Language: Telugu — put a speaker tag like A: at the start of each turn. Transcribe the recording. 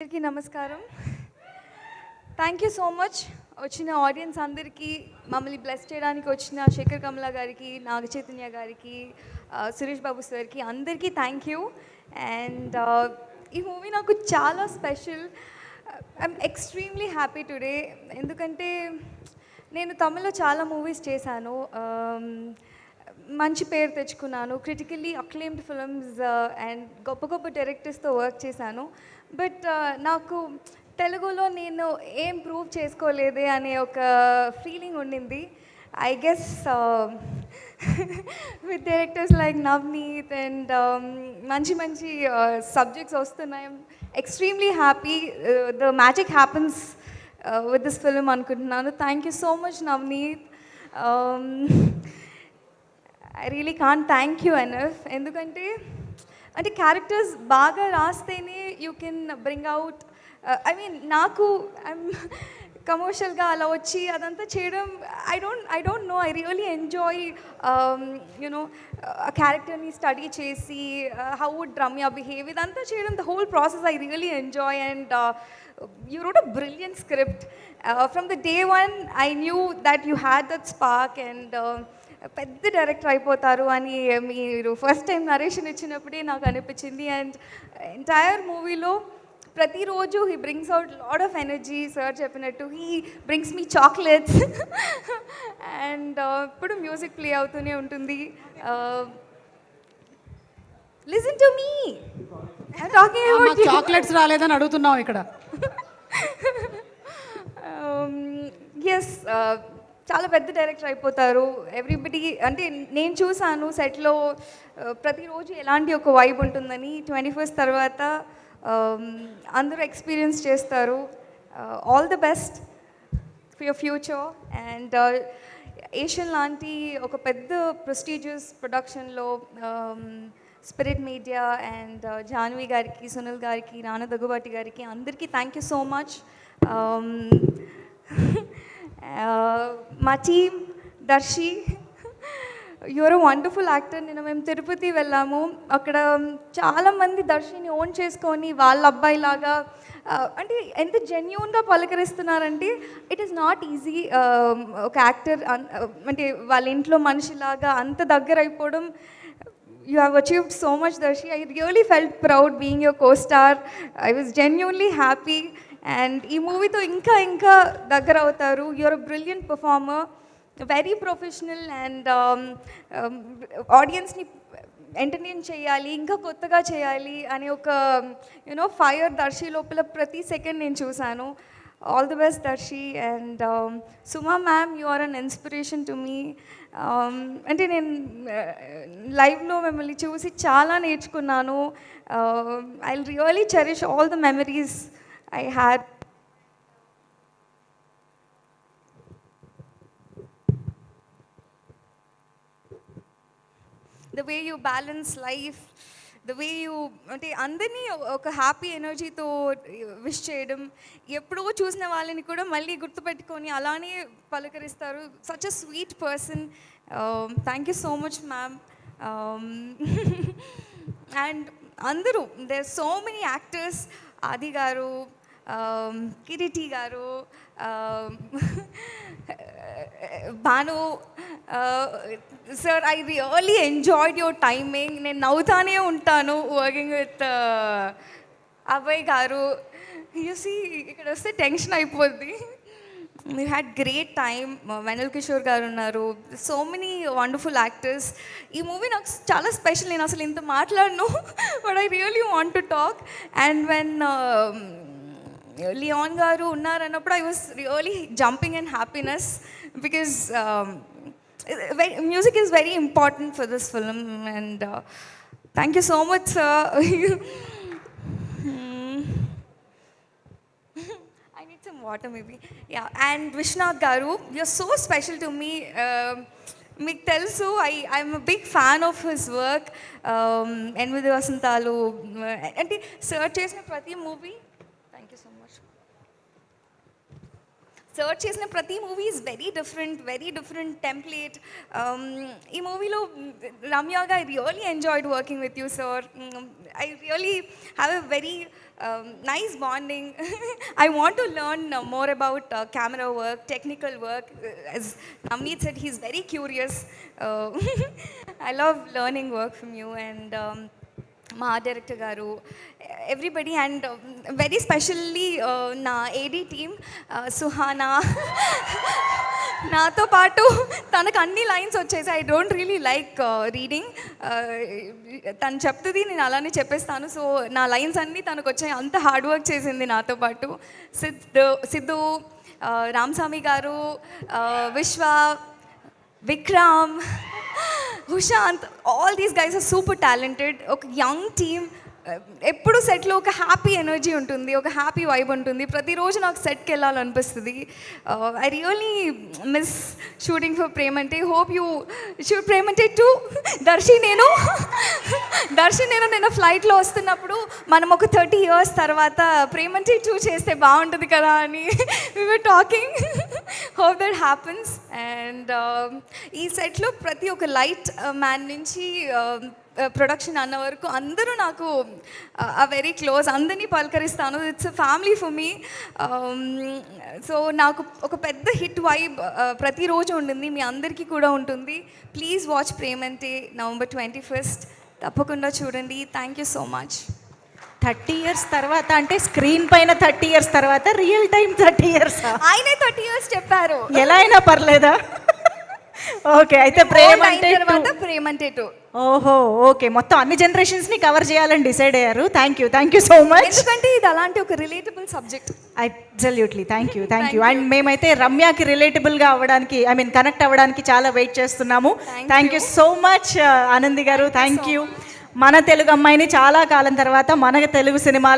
A: అందరికీ నమస్కారం. థ్యాంక్ యూ సో మచ్ వచ్చిన ఆడియన్స్ అందరికీ మమ్మల్ని బ్లెస్ చేయడానికి వచ్చిన శేఖర్ కమలా గారికి నాగ చైతన్య గారికి సురేష్ బాబు సార్కి అందరికీ థ్యాంక్ యూ అండ్ ఈ మూవీ నాకు చాలా special I'm extremely happy today ఎందుకంటే నేను తమిళ్ళో చాలా మూవీస్ చేశాను. మంచి పేరు తెచ్చుకున్నాను. క్రిటికల్లీ అక్లెయిమ్డ్ ఫిల్మ్స్ అండ్ గొప్ప గొప్ప డైరెక్టర్స్తో వర్క్ చేశాను. బట్ uh, నాకు తెలుగులో నేను ఏం ప్రూవ్ చేసుకోలేదే అనే ఒక ఫీలింగ్ ఉండింది. I guess with directors like Navneet and మంచి మంచి uh, సబ్జెక్ట్స్ వస్తున్నాయి. Extremely happy the magic happens with this film అనుకుంటున్నాను. Thank you so much Navneet I really can't thank you enough ఎందుకంటే అంటే క్యారెక్టర్స్ బాగా రాస్తేనే you can bring out I mean నాకు ఐమ్ కమర్షియల్గా అలా వచ్చి అదంతా చేయడం I don't I don't know I really enjoy you know ఆ క్యారెక్టర్ని స్టడీ చేసి హౌ వుడ్ రమ్య బిహేవ్ ఇదంతా చేయడం the whole process I really enjoy and you wrote a brilliant script from the day one I knew that you had that spark and పెద్ద డైరెక్టర్ అయిపోతారు అని మీరు ఫస్ట్ టైం నరేషన్ ఇచ్చినప్పుడే నాకు అనిపించింది. అండ్ ఎంటైర్ మూవీలో ప్రతిరోజు he brings out lot of energy sir చెప్పినట్టు. He brings me chocolates and ఇప్పుడు మ్యూజిక్ ప్లే అవుతూనే ఉంటుంది. లిసన్ టు మీ
B: చాక్లెట్స్ రాలేదని అడుగుతున్నాం ఇక్కడ.
A: ఎస్ చాలా పెద్ద డైరెక్టర్ అయిపోతారు. ఎవ్రీబడి అంటే నేను చూసాను సెట్లో ప్రతిరోజు ఎలాంటి ఒక వైబ్ ఉంటుందని ట్వంటీ ఫస్ట్ తర్వాత అందరూ ఎక్స్పీరియన్స్ చేస్తారు. All the best for your future and Asian లాంటి ఒక పెద్ద ప్రెస్టీజియస్ ప్రొడక్షన్లో స్పిరిట్ మీడియా అండ్ జాన్వి గారికి సునీల్ గారికి రానా దగ్గుబాటి గారికి అందరికీ థ్యాంక్ యూ సో మచ్ మా team Darshi your wonderful actor నిన్న మేము తిరుపతి వెళ్ళాము. అక్కడ um, చాలామంది దర్శిని ఓన్ చేసుకొని వాళ్ళ అబ్బాయిలాగా uh, అంటే ఎంత జెన్యున్గా పలకరిస్తున్నారంటే ఇట్ ఈస్ నాట్ ఈజీ ఒక యాక్టర్ uh, అంటే వాళ్ళ ఇంట్లో మనిషిలాగా అంత దగ్గర అయిపోవడం. You have achieved so much Darshi. I really felt proud being your co star I was genuinely happy and ఈ మూవీతో ఇంకా ఇంకా దగ్గర అవుతారు your brilliant performer very professional and ఆడియన్స్ని ఎంటర్టైన్ చేయాలి ఇంకా కొత్తగా చేయాలి అనే ఒక యూనో ఫైర్ దర్శి లోపల ప్రతి సెకండ్ నేను చూశాను. All the best Darshi and um, Suma ma'am you are an inspiration to me అంటే నేను uh, లైవ్లో మిమ్మల్ని చూసి చాలా నేర్చుకున్నాను. I really cherish all the memories I had the way you balance life the way you అంటే అందరినీ ఒక హ్యాపీ ఎనర్జీతో విష్ చేయడం ఎప్పుడో చూసిన వాళ్ళని కూడా మళ్ళీ గుర్తుపెట్టుకొని అలానే పలకరిస్తారు. Such a sweet person thank you so much ma'am and అందరూ they so many actors Aadi garu Kireeti garu Bhanu sir I really enjoyed your timing నేను నవ్వుతానే ఉంటాను వర్కింగ్ విత్ అభయ్ గారు. యూసి ఇక్కడ వస్తే టెన్షన్ అయిపోద్ది. You had great time Vennela Kishore garu ఉన్నారు. సో మెనీ వండర్ఫుల్ యాక్టర్స్ ఈ మూవీ నాకు చాలా స్పెషల్ నేను అసలు ఇంత మాట్లాడను but I really want to talk and when Leon garu ఉన్నారన్నప్పుడు I was really jumping and happiness because music is very important for this film and thank you so much sir I need some water maybe. Yeah, and Vishnath Garu, you're so special to me. Um, మీకు తెలుసు I I'm a big fan of his work ఎనిమిది వసంతాలు అంటే సర్చ్ చేసిన ప్రతి movie thank you so much search చేసిన ప్రతి movie is very different very different template Um, ఈ మూవీలో రమ్యగా I really enjoyed working with you sir I really have a very nice bonding I want to learn more about camera work technical work as Navneet said, he's very curious. Uh, I love learning work from you and um, మా director garu everybody and very specially నా ఏడీ టీమ్ uh, సుహానా నాతో పాటు తనకు అన్ని లైన్స్ వచ్చేసి I don't really like reading తను చెప్తుంది నేను అలానే చెప్పేస్తాను. సో నా లైన్స్ అన్నీ తనకు వచ్చాయి. అంత హార్డ్ వర్క్ చేసింది నాతో పాటు. Siddhu Siddhu uh, Ramaswamy garu uh, Vishwa Vikram Hushant all these guys are super talented ఒక యంగ్ టీమ్ ఎప్పుడు సెట్లో ఒక హ్యాపీ ఎనర్జీ ఉంటుంది ఒక హ్యాపీ వైబ్ ఉంటుంది. ప్రతిరోజు నాకు సెట్కి వెళ్ళాలనిపిస్తుంది. I really miss shooting for Premante hope you shoot Premante two Darshi నేను. దర్శన్ నేను నేను ఫ్లైట్లో వస్తున్నప్పుడు మనం ఒక థర్టీ ఇయర్స్ తర్వాత ప్రేమంటి టూ చేస్తే బాగుంటుంది కదా అని we're talking hope that happens and ఈ సెట్లో ప్రతి ఒక్క లైట్ మ్యాన్ uh, నుంచి um, uh, ప్రొడక్షన్ అన్న వరకు అందరూ నాకు ఆ వెరీ క్లోజ్ అందరినీ పలకరిస్తాను. It's family for me so నాకు ఒక పెద్ద హిట్ వైబ్ uh, ప్రతిరోజు ఉండింది. మీ అందరికీ కూడా ఉంటుంది. Please watch Premante November twenty first తప్పకుండా చూడండి. Thank you so much
C: thirty years తర్వాత అంటే స్క్రీన్ పైన థర్టీ ఇయర్స్ తర్వాత రియల్ టైం థర్టీ ఇయర్స్
A: ఆయనే థర్టీ ఇయర్స్ చెప్పారు.
C: ఎలా అయినా పర్లేదా? ఓకే అయితే ప్రేమ అంటే
A: తర్వాత ప్రేమంటే టూ
C: ఓహో ఓకే. మొత్తం అన్ని జనరేషన్స్ని కవర్ చేయాలని డిసైడ్ అయ్యారు. Thank you thank you so much
A: ఎందుకంటే ఇది అలాంటి ఒక relatable subject
C: absolutely thank you thank you and మేమైతే రమ్యకి రిలేటబుల్గా అవ్వడానికి ఐ మీన్ కనెక్ట్ అవ్వడానికి చాలా వెయిట్ చేస్తున్నాము. Thank you so much Aanandi garu. Thank you మన తెలుగు అమ్మాయిని చాలా కాలం తర్వాత మన తెలుగు సినిమాలో